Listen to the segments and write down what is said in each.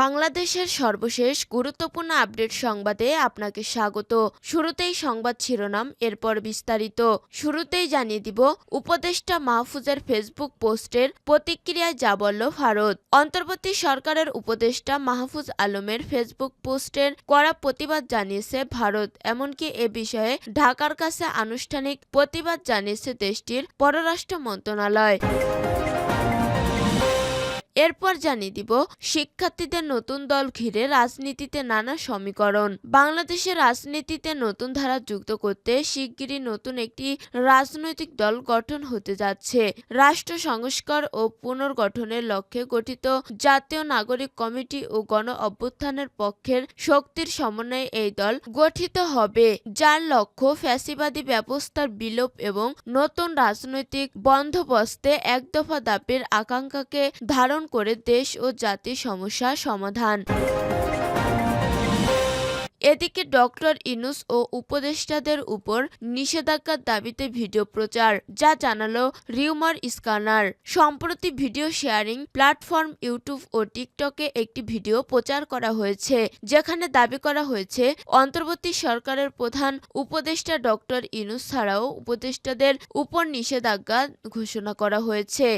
বাংলাদেশের সর্বশেষ গুরুত্বপূর্ণ আপডেট সংবাদে আপনাকে স্বাগত। শুরুতেই সংবাদ শিরোনাম, এরপর বিস্তারিত। শুরুতেই জানিয়ে দিব, উপদেষ্টা মাহফুজের ফেসবুক পোস্টের প্রতিক্রিয়ায় যা বলল ভারত। অন্তর্বর্তী সরকারের উপদেষ্টা মাহফুজ আলমের ফেসবুক পোস্টের কড়া প্রতিবাদ জানিয়েছে ভারত। এমনকি এ বিষয়ে ঢাকার কাছে আনুষ্ঠানিক প্রতিবাদ জানিয়েছে দেশটির পররাষ্ট্র মন্ত্রণালয়। এরপর জানিয়ে দিব, শিক্ষার্থীদের নতুন দল ঘিরে রাজনীতিতে নানা সমীকরণ। বাংলাদেশের রাজনীতিতে নতুন ধারা যুক্ত করতে শিগগিরই নতুন একটি রাজনৈতিক দল গঠন হতে যাচ্ছে। রাষ্ট্র সংস্কার ও পুনর্গঠনের লক্ষ্যে গঠিত জাতীয় নাগরিক কমিটি ও গণ অভ্যুত্থানের পক্ষের শক্তির সমন্বয়ে এই দল গঠিত হবে, যার লক্ষ্য ফ্যাসিবাদী ব্যবস্থার বিলোপ এবং নতুন রাজনৈতিক বন্দোবস্তে একদফা দাবির আকাঙ্ক্ষাকে ধারণ করে দেশ ও জাতির সমস্যার সমাধান। এদিকে ডক্টর ইনুস ও উপদেষ্টাদের উপর নিষেধাজ্ঞার দাবিতে ভিডিও প্রচার, যা জানালো রিউমার স্ক্যানার। সম্প্রতি ভিডিও শেয়ারিং প্ল্যাটফর্ম ইউটিউব ও টিকটকে একটি ভিডিও প্রচার করা হয়েছে, যেখানে দাবি করা হয়েছে, অন্তর্বর্তী সরকারের প্রধান উপদেষ্টা ডক্টর ইনুস ছাড়াও উপদেষ্টাদের উপর নিষেধাজ্ঞা ঘোষণা করা হয়েছে।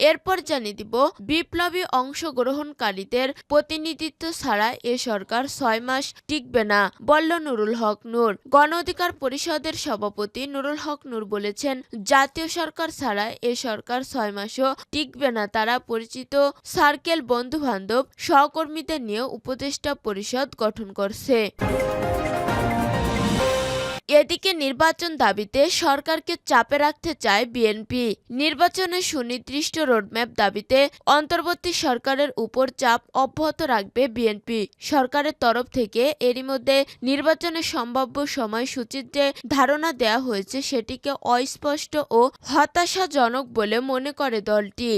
এরপর জানিয়ে দিব, বিপ্লবী অংশগ্রহণকারীদের প্রতিনিধিত্ব ছাড়া এ সরকার ছয় মাস টিকবে না, বলল নুরুল হক নূর। গণ অধিকার পরিষদের সভাপতি নুরুল হক নূর বলেছেন, জাতীয় সরকার ছাড়া এ সরকার ছয় মাসও টিকবে না। তারা পরিচিত সার্কেল বন্ধু বান্ধব সহকর্মীদের নিয়ে উপদেষ্টা পরিষদ গঠন করছে। এদিকে নির্বাচন দাবিতে সরকারকে চাপে রাখতে চায় বিএনপি। নির্বাচনে সুনির্দিষ্ট রোডম্যাপ দাবিতে অন্তর্বর্তী সরকারের উপর চাপ অব্যাহত রাখবে বিএনপি। সরকারের তরফ থেকে এরই মধ্যে নির্বাচনের সম্ভাব্য সময়সূচির যে ধারণা দেওয়া হয়েছে, সেটিকে অস্পষ্ট ও হতাশাজনক বলে মনে করে দলটি।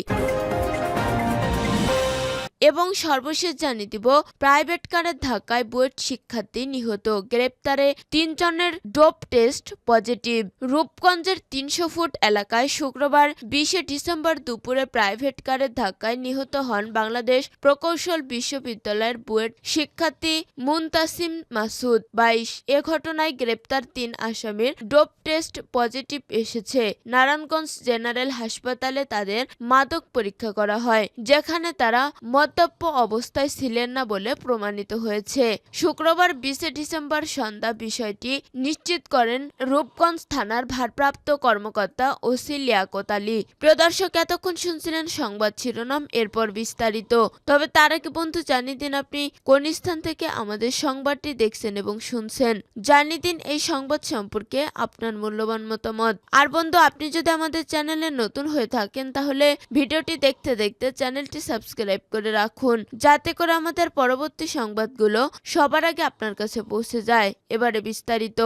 এবং সর্বশেষ জানিয়ে দিব প্রাইভেট কারের ধাক্কায় বুয়েট শিক্ষার্থী নিহত। গ্রেপ্তারে তিনজনের ডোপ টেস্ট পজিটিভ। রূপগঞ্জের তিনশো ফুট এলাকায় শুক্রবার বিশে ডিসেম্বর দুপুরে প্রাইভেট কারের ধাক্কায় নিহত হন বাংলাদেশ প্রকৌশল বিশ্ববিদ্যালয়ের বুয়েট শিক্ষার্থী মুনতাসিম মাসুদ। বাইশ, এ ঘটনায় গ্রেপ্তার তিন আসামির ডোপ টেস্ট পজিটিভ এসেছে। নারায়ণগঞ্জ জেনারেল হাসপাতালে তাদের মাদক পরীক্ষা করা হয়, যেখানে তারা মদ্যপ অবস্থায় ছিলেন না বলে প্রমাণিত হয়েছে। শুক্রবার বিশে ডিসেম্বর সন্ধ্যা বিষয়টি নিশ্চিত করেন রূপগঞ্জ থানার ভারপ্রাপ্ত কর্মকর্তা ওসি লিয়াকত আলী। প্রিয় দর্শক এতক্ষণ শুনছিলেন সংবাদ শিরোনাম, এরপর বিস্তারিত। তবে তার আগে বন্ধু, জানিয়ে দিন আপনি কোন স্থান থেকে আমাদের সংবাদটি দেখছেন এবং শুনছেন। জানিয়ে দিন এই সংবাদ সম্পর্কে আপনার মূল্যবান মতামত। আর বন্ধু, আপনি যদি আমাদের চ্যানেলে নতুন হয়ে থাকেন, তাহলে ভিডিওটি দেখতে দেখতে চ্যানেলটি সাবস্ক্রাইব করে রাখুন। যাতে করে আমাদের পরবর্তী সংবাদগুলো সবার আগে আপনার কাছে পৌঁছে যায়। এবারে বিস্তারিত।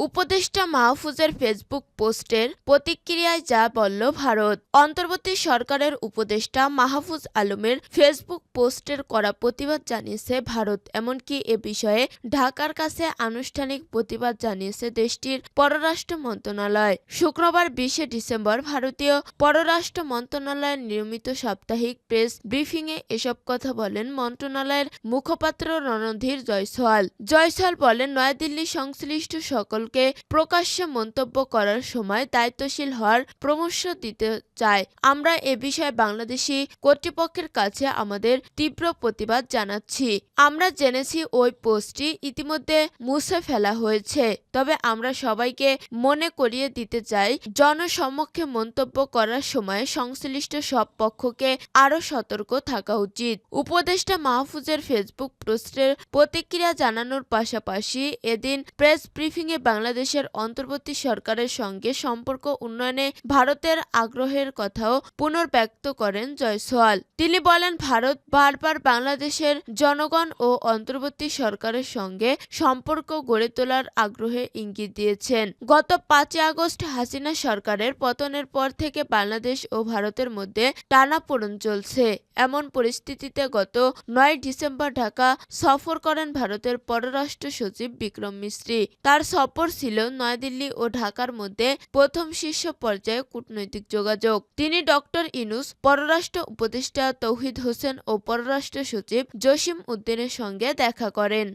উপদেষ্টা মাহফুজের ফেসবুক পোস্টের প্রতিক্রিয়ায় যা বলল ভারত। অন্তর্বর্তী সরকারের উপদেষ্টা মাহফুজ আলমের ফেসবুক পোস্টের করা প্রতিবাদ জানিয়েছে ভারত। এমনকি এ বিষয়ে ঢাকার কাছে আনুষ্ঠানিক প্রতিবাদ জানিয়েছে দেশটির পররাষ্ট্র মন্ত্রণালয়। শুক্রবার বিশে ডিসেম্বর ভারতীয় পররাষ্ট্র মন্ত্রণালয়ের নিয়মিত সাপ্তাহিক প্রেস ব্রিফিংয়ে এসব কথা বলেন মন্ত্রণালয়ের মুখপাত্র রণধীর জয়সওয়াল। জয়সওয়াল বলেন নয়াদিল্লি সংশ্লিষ্ট সকল কে প্রকাশ্যে মন্তব্য করার সময় দায়িত্বশীল হওয়ার পরামর্শ দিতে চায়। আমরা এ বিষয়ে বাংলাদেশি কর্তৃপক্ষের কাছে আমাদের তীব্র প্রতিবাদ জানাচ্ছি। আমরা জেনেছি ওই পোস্টটি ইতিমধ্যে মুছে ফেলা হয়েছে। তবে আমরা সবাইকে মনে করিয়ে দিতে চাই, জনসমক্ষে মন্তব্য করার সময় সংশ্লিষ্ট সব পক্ষকে আরও সতর্ক থাকা উচিত। উপদেষ্টা মাহফুজের ফেসবুক পোস্টের প্রতিক্রিয়া জানানোর পাশাপাশি এদিন প্রেস ব্রিফিংয়ে বাংলাদেশের অন্তর্বর্তী সরকারের সঙ্গে সম্পর্ক উন্নয়নে ভারতের আগ্রহের কথাও পুনর্ব্যক্ত করেন জয়সওয়াল। তিনি বলেন, ভারত বারবার বাংলাদেশের জনগণ ও অন্তর্বর্তী সরকারের সঙ্গে সম্পর্ক গড়ে তোলার আগ্রহে ইঙ্গিত দিয়েছেন। গত পাঁচই আগস্ট হাসিনা সরকারের পতনের পর থেকে বাংলাদেশ ও ভারতের মধ্যে টানাপোড়েন চলছে। এমন পরিস্থিতিতে গত নয় ডিসেম্বর ঢাকা সফর করেন ভারতের পররাষ্ট্র সচিব বিক্রম মিস্ত্রি। তার সফর ছিল নয়াদিল্লি ও ঢাকার মধ্যে প্রথম শীর্ষ পর্যায়ে কূটনৈতিক যোগাযোগ। তিনি ডক্টর ইনুস, পররাষ্ট্র উপদেষ্টা তৌহিদ হোসেন ও পররাষ্ট্র সচিব জসিম উদ্দিনের সঙ্গে দেখা করেন।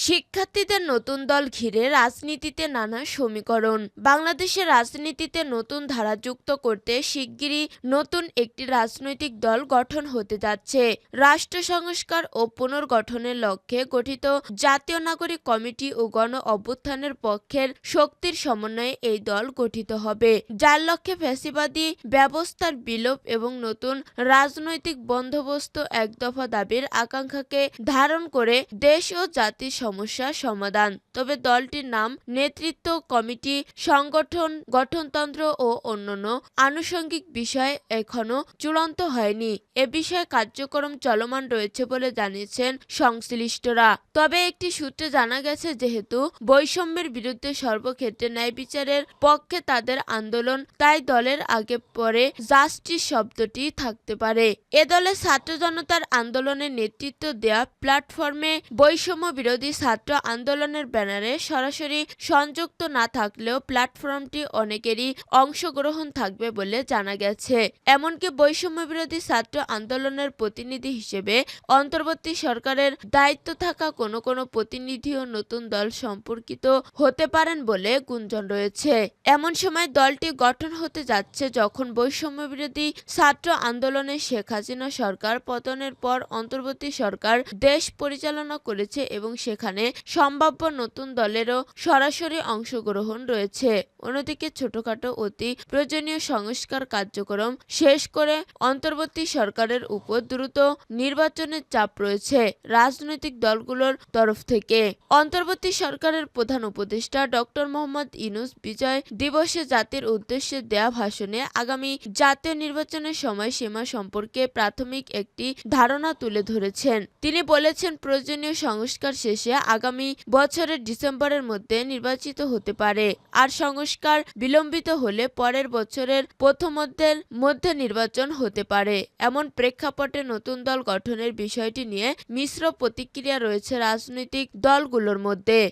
শিক্ষার্থীদের নতুন দল ঘিরে রাজনীতিতে নানা সমীকরণ। বাংলাদেশের রাজনীতিতে নতুন ধারা যুক্ত করতে শিগগিরই নতুন একটি রাজনৈতিক দল গঠন হতে যাচ্ছে। রাষ্ট্র সংস্কার ও পুনর্গঠনের লক্ষ্যে গঠিত জাতীয় নাগরিক কমিটি ও গণ অভ্যুত্থানের পক্ষের শক্তির সমন্বয়ে এই দল গঠিত হবে। যার লক্ষ্যে ফ্যাসিবাদী ব্যবস্থার বিলোপ এবং নতুন রাজনৈতিক বন্দোবস্ত এক দফা দাবির আকাঙ্ক্ষাকে ধারণ করে দেশ ও জাতির সমস্যা সমাধান। তবে দলটির নাম নেতৃত্ব কমিটি, সংগঠন, গঠনতন্ত্র ও অন্যান্য আনুষঙ্গিক বিষয় এখনও চূড়ান্ত হয়নি। এ বিষয়ে কার্যক্রম চলমান রয়েছে বলে জানিয়েছেন সংশ্লিষ্টরা। তবে একটি সূত্রে জানা গেছে, যেহেতু বৈষম্যের বিরুদ্ধে সর্বক্ষেত্রে ন্যায় বিচারের পক্ষে তাদের আন্দোলন, তাই দলের আগে পরে জাস্টিস শব্দটি থাকতে পারে। এ দলে ছাত্র জনতার আন্দোলনের নেতৃত্ব দেয়া প্ল্যাটফর্মে বৈষম্য বিরোধী ছাত্র আন্দোলনের ব্যানারে সরাসরি সংযুক্ত না থাকলেও প্ল্যাটফর্মটি অনেকেরই অংশগ্রহণ থাকবে বলে জানা গেছে। এমনকি বৈষম্য বিরোধী ছাত্র আন্দোলনের প্রতিনিধি হিসেবে অন্তর্বর্তী সরকারের দায়িত্ব থাকা কোনো কোনো প্রতিনিধিও নতুন দল সম্পর্কিত হতে পারেন বলে গুঞ্জন রয়েছে। এমন সময় দলটি গঠন হতে যাচ্ছে যখন বৈষম্য বিরোধী ছাত্র আন্দোলনে শেখ হাসিনা সরকার পতনের পর অন্তর্বর্তী সরকার দেশ পরিচালনা করেছে এবং সেখানে সম্ভাব্য নতুন দলেরও সরাসরি অংশগ্রহণ রয়েছে। অন্যদিকে ছোটখাটো অতি প্রয়োজনীয় সংস্কার কার্যক্রম শেষ করে অন্তর্বর্তী সরকারের উপর দ্রুত নির্বাচনের চাপ রয়েছে রাজনৈতিক দলগুলোর তরফ থেকে। অন্তর্বর্তী সরকারের প্রধান উপদেষ্টা ডক্টর মোহাম্মদ ইনুস বিজয় দিবসে জাতির উদ্দেশ্যে দেয়া ভাষণে আগামী জাতীয় নির্বাচনের সময়সীমা সম্পর্কে প্রাথমিক একটি ধারণা তুলে ধরেছেন। তিনি বলেছেন, প্রয়োজনীয় সংস্কার শেষে আগামী বছরের ডিসেম্বরের মধ্যে নির্বাচিত হতে পারে। আর সংস্কার বিলম্বিত হলে পরের বছরের প্রথমার্ধের মধ্যে নির্বাচন হতে পারে। এমন প্রেক্ষাপটে নতুন দল গঠনের বিষয়টি নিয়ে মিশ্র প্রতিক্রিয়া রয়েছে রাজনৈতিক দলগুলোর মধ্যে।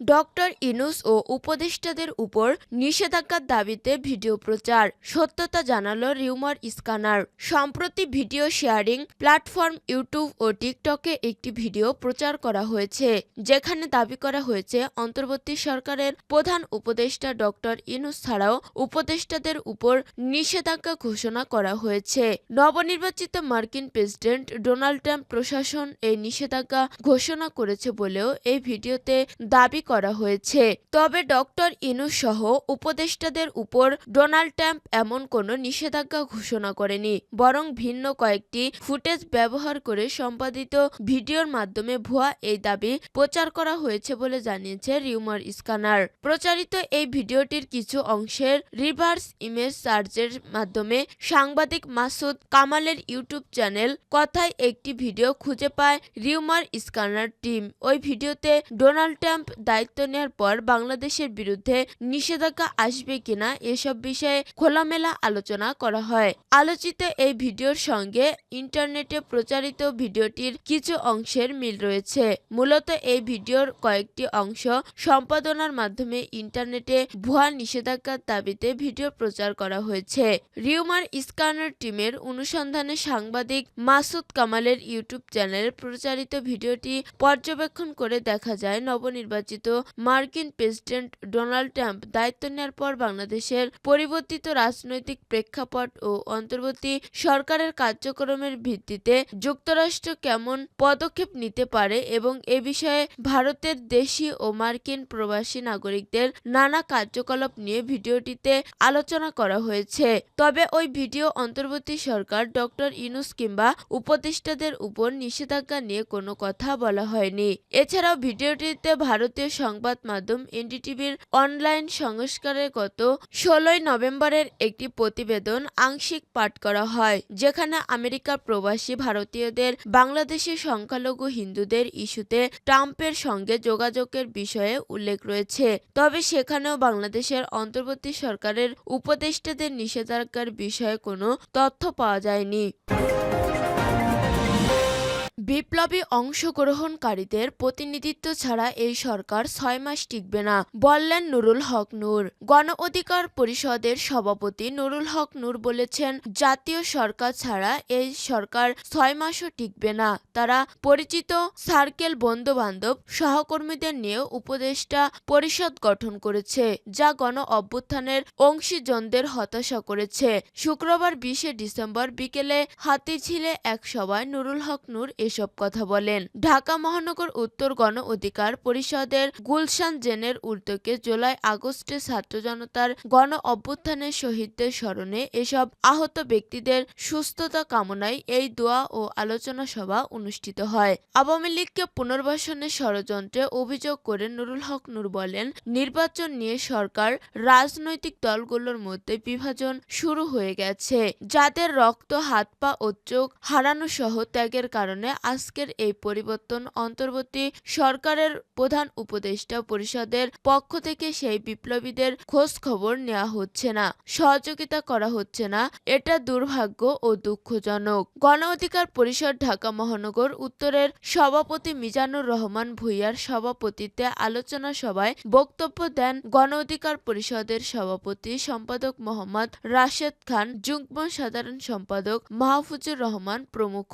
ডক্টর ইনুস ও উপদেষ্টাদের উপর নিষেধাজ্ঞার দাবিতে ভিডিও প্রচার। সত্যতা জানালো রিউমার স্ক্যানার। সম্প্রতি ভিডিও শেয়ারিং প্ল্যাটফর্ম ইউটিউব ও টিকটকে একটি ভিডিও প্রচার করা হয়েছে, যেখানে দাবি করা হয়েছে অন্তর্বর্তী সরকারের প্রধান উপদেষ্টা ডক্টর ইনুস ছাড়াও উপদেষ্টাদের উপর নিষেধাজ্ঞা ঘোষণা করা হয়েছে। নবনির্বাচিত মার্কিন প্রেসিডেন্ট ডোনাল্ড ট্রাম্প প্রশাসন এই নিষেধাজ্ঞা ঘোষণা করেছে বলেও এই ভিডিওতে দাবি করা হয়েছে। তবে ডক্টর ইনুস সহ উপদেষ্টাদের উপর ডোনাল্ড ট্রাম্প এমন কোনো নিষেধাজ্ঞা ঘোষণা করেনি, বরং ভিন্ন কয়েকটি ফুটেজ ব্যবহার করে সম্পাদিত ভিডিওর মাধ্যমে ভুয়া এই দাবি প্রচার করা হয়েছে বলে জানিয়েছে রিউমার স্ক্যানার। প্রচারিত এই ভিডিওটির কিছু অংশের রিভার্স ইমেজ সার্চের মাধ্যমে সাংবাদিক মাসুদ কামালের ইউটিউব চ্যানেল কথায় একটি ভিডিও খুঁজে পায় রিউমার স্ক্যানার টিম। ওই ভিডিওতে ডোনাল্ড ট্রাম্প দায়িত্ব নেওয়ার পর বাংলাদেশের বিরুদ্ধে নিষেধাজ্ঞা আসবে কিনা এসব বিষয়ে খোলামেলা আলোচনা করা হয়। আলোচিত এই ভিডিওর সঙ্গে ইন্টারনেটে প্রচারিত ভিডিওটির কিছু অংশের মিল রয়েছে। মূলত এই ভিডিওর কয়েকটি অংশ সম্পাদনার মাধ্যমে ইন্টারনেটে ভুয়া নিষেধাজ্ঞার দাবিতে ভিডিও প্রচার করা হয়েছে। রিউমার স্ক্যানার টিমের অনুসন্ধানে সাংবাদিক মাসুদ কামালের ইউটিউব চ্যানেলে প্রচারিত ভিডিওটি পর্যবেক্ষণ করে দেখা যায়, নবনির্বাচিত মার্কিন প্রেসিডেন্ট ডোনাল্ড ট্রাম্প দায়িত্ব নেওয়ার পর বাংলাদেশের পরিবর্তিত রাজনৈতিক প্রেক্ষাপট ও অন্তর্বর্তী সরকারের কার্যক্রমের ভিত্তিতে যুক্তরাষ্ট্র কেমন পদক্ষেপ নিতে পারে এবং এ বিষয়ে ভারতের দেশি ও মার্কিন প্রবাসী নাগরিকদের নানা কার্যকলাপ নিয়ে ভিডিওটিতে আলোচনা করা হয়েছে। তবে ওই ভিডিও অন্তর্বর্তী সরকার ডক্টর ইনুস কিংবা উপদেষ্টাদের উপর নিষেধাজ্ঞা নিয়ে কোনো কথা বলা হয়নি। এছাড়াও ভিডিওটিতে ভারতীয় সংবাদ মাধ্যম এনডিটিভির অনলাইন সংস্কারে গত ষোলোই নভেম্বরের একটি প্রতিবেদন আংশিক পাঠ করা হয়, যেখানে আমেরিকার প্রবাসী ভারতীয়দের, বাংলাদেশের সংখ্যালঘু হিন্দুদের ইস্যুতে ট্রাম্পের সঙ্গে যোগাযোগের বিষয়ে উল্লেখ রয়েছে। তবে সেখানেও বাংলাদেশের অন্তর্বর্তী সরকারের উপদেষ্টাদের নিষেধাজ্ঞার বিষয়ে কোনো তথ্য পাওয়া যায়নি। বিপ্লবী অংশগ্রহণকারীদের প্রতিনিধিত্ব ছাড়া এই সরকার ছয় মাস টিকবে না, বললেন নুরুল হক নূর। গণ অধিকার পরিষদের সভাপতি নুরুল হক নূর বলেছেন, জাতীয় সরকার ছাড়া এই সরকার ছয় মাসও টিকবে না। তারা পরিচিত সার্কেল বন্ধু বান্ধব সহকর্মীদের নিয়ে উপদেষ্টা পরিষদ গঠন করেছে, যা গণ অভ্যুত্থানের অংশীজনদের হতাশা করেছে। শুক্রবার বিশে ডিসেম্বর বিকেলে হাতিঝিলে এক সভায় নুরুল হক নূর এসব কথা বলেন। ঢাকা মহানগর উত্তর গণ অধিকার পরিষদের গুলশান জেনের উদ্যোগে জুলাই আগস্টে ছাত্র জনতার গণ অভ্যুত্থানের শহীদদের স্মরণে এসব আহত ব্যক্তিদের সুস্থতা কামনায় এই দোয়া ও আলোচনা সভা অনুষ্ঠিত হয়। আওয়ামী লীগকে পুনর্বাসনের ষড়যন্ত্রে অভিযোগ করে নুরুল হক নূর বলেন, নির্বাচন নিয়ে সরকার রাজনৈতিক দলগুলোর মধ্যে বিভাজন শুরু হয়ে গেছে। যাদের রক্ত হাত পা ও চোখ হারানো সহ ত্যাগের কারণে আজকের এই পরিবর্তন অন্তর্বর্তী সরকারের প্রধান উপদেষ্টা পরিষদের পক্ষ থেকে সেই বিপ্লবীদের খোঁজ খবর নেওয়া হচ্ছে না, সহযোগিতা করা হচ্ছে না। এটা দুর্ভাগ্য ও দুঃখজনক। গণ অধিকার পরিষদ ঢাকা মহানগর উত্তরের সভাপতি মিজানুর রহমান ভূঁইয়ার সভাপতিত্বে আলোচনা সভায় বক্তব্য দেন গণ অধিকার পরিষদের সভাপতি সম্পাদক মোহাম্মদ রাশেদ খান, যুগ্ম সাধারণ সম্পাদক মাহফুজুর রহমান প্রমুখ।